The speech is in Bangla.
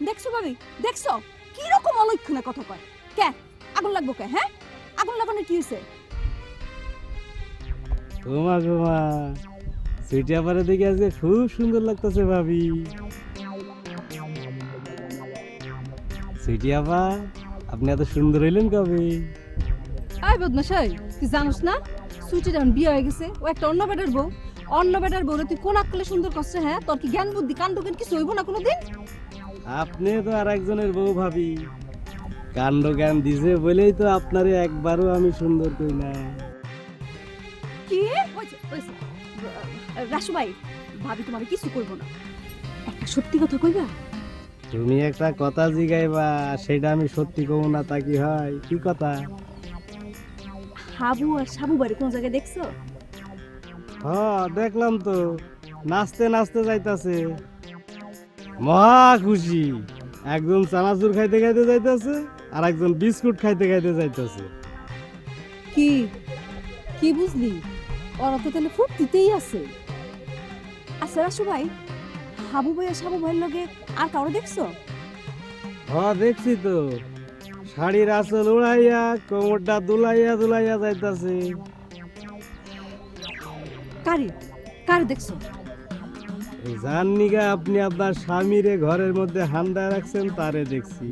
দেখছ ভাবি? দেখছ? কি রকম অলক্ষণে কথা কয়? কে? আগুন লাগবো কে হ্যাঁ? আগুন লাগানোর কি হয়েছে ঘুমা ঘুমা সুইটিয়া পারে দেখে আজকে খুব সুন্দর লাগতেছে ভাবি। সুইটিয়া পা আপনি এত সুন্দর হইলেন কবে? আই বদমাশাই তুই জানোস না? সুইটি যখন বিয়ে হয়ে গেছে ও একটা অন্য বেটার বউ। অন্য বেটার বউরে তুই কোন আকলে সুন্দর করছে হ্যাঁ? তোর কি জ্ঞান বুদ্ধি কাণ্ড কিছু হইব না কোনোদিন? আপনি তো আর একজনের বউ ভাবি। কাণ্ড জ্ঞান দিছে বলেই তো আপনারে একবারও আমি সুন্দর কই না। কি? রাসু ভাই ভাবি তোমার কিছু করব না। একটা সত্যি কথা কইবা? তুমি একটা কথা জিগাইবা সেটা আমি সত্যি কব না তা কি হয়? কি কথা? হাবু আর সাবু বাড়ি কোন জায়গায় দেখছ? হ দেখলাম তো। নাচতে নাচতে যাইতাছে। মহা খুশি। একজন চানাচুর খাইতে খাইতে যাইতাছে আর একজন বিস্কুট খাইতে খাইতে যাইতাছে। কি? কি বুঝলি? ওরা তো তাহলে ফুর্তিতেই আছে। আচ্ছা রাসু ভাই হাবু ভাই আর সাবু ভাইয়ের লগে আর কারও দেখছ? হ দেখছি তো। শাড়ির আঁচল উড়াইয়া কোমরটা দুলাইয়া দুলাইয়া যাইতাছে। কারি? কার দেখছ? জান নিগা আপনি আপনার স্বামীরে ঘরের মধ্যে হান্দা রাখছেন তারে দেখছি।